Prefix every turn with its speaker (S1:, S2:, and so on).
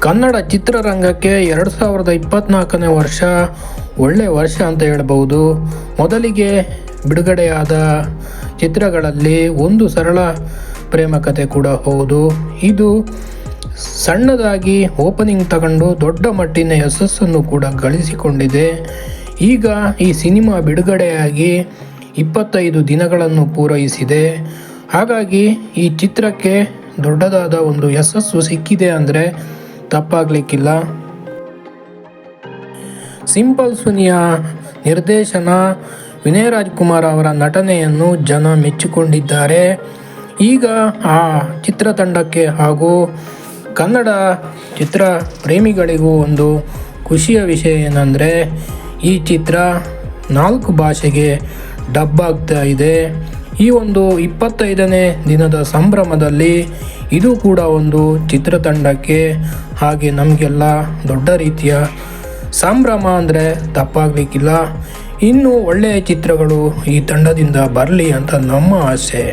S1: ಕನ್ನಡ ಚಿತ್ರರಂಗಕ್ಕೆ ಎರಡು ಸಾವಿರದ ಇಪ್ಪತ್ತ್ನಾಲ್ಕನೇ ವರ್ಷ ಒಳ್ಳೆಯ ವರ್ಷ ಅಂತ ಹೇಳ್ಬೋದು ಮೊದಲಿಗೆ ಬಿಡುಗಡೆಯಾದ ಚಿತ್ರಗಳಲ್ಲಿ ಒಂದು ಸರಳ ಪ್ರೇಮ ಕಥೆ ಕೂಡ ಹೌದು. ಇದು ಸಣ್ಣದಾಗಿ ಓಪನಿಂಗ್ ತಗೊಂಡು ದೊಡ್ಡ ಮಟ್ಟಿನ ಯಶಸ್ಸನ್ನು ಕೂಡ ಗಳಿಸಿಕೊಂಡಿದೆ. ಈಗ ಈ ಸಿನಿಮಾ ಬಿಡುಗಡೆಯಾಗಿ ಇಪ್ಪತ್ತೈದು ದಿನಗಳನ್ನು ಪೂರೈಸಿದೆ. ಹಾಗಾಗಿ ಈ ಚಿತ್ರಕ್ಕೆ ದೊಡ್ಡದಾದ ಒಂದು ಯಶಸ್ಸು ಸಿಕ್ಕಿದೆ ಅಂದರೆ ತಪ್ಪಾಗಲಿಕ್ಕಿಲ್ಲ. ಸಿಂಪಲ್ ಸುನಿಯ ನಿರ್ದೇಶನ ವಿನಯ್ ರಾಜ್ಕುಮಾರ್ ಅವರ ನಟನೆಯನ್ನು ಜನ ಮೆಚ್ಚಿಕೊಂಡಿದ್ದಾರೆ. ಈಗ ಆ ಚಿತ್ರತಂಡಕ್ಕೆ ಹಾಗೂ ಕನ್ನಡ ಚಿತ್ರ ಪ್ರೇಮಿಗಳಿಗೂ ಒಂದು ಖುಷಿಯ ವಿಷಯ ಏನಂದರೆ, ಈ ಚಿತ್ರ ನಾಲ್ಕು ಭಾಷೆಗೆ ಡಬ್ ಆಗ್ತಾ ಇದೆ. ಈ ಒಂದು ಇಪ್ಪತ್ತೈದನೇ ದಿನದ ಸಂಭ್ರಮದಲ್ಲಿ ಇದು ಕೂಡ ಒಂದು ಚಿತ್ರತಂಡಕ್ಕೆ ಹಾಗೆ ನಮಗೆಲ್ಲ ದೊಡ್ಡ ರೀತಿಯ ಸಂಭ್ರಮ ಅಂದರೆ ತಪ್ಪಾಗಲಿಕ್ಕಿಲ್ಲ. ಇನ್ನೂ ಒಳ್ಳೆಯ ಚಿತ್ರಗಳು ಈ ತಂಡದಿಂದ ಬರಲಿ ಅಂತ ನಮ್ಮ ಆಸೆ.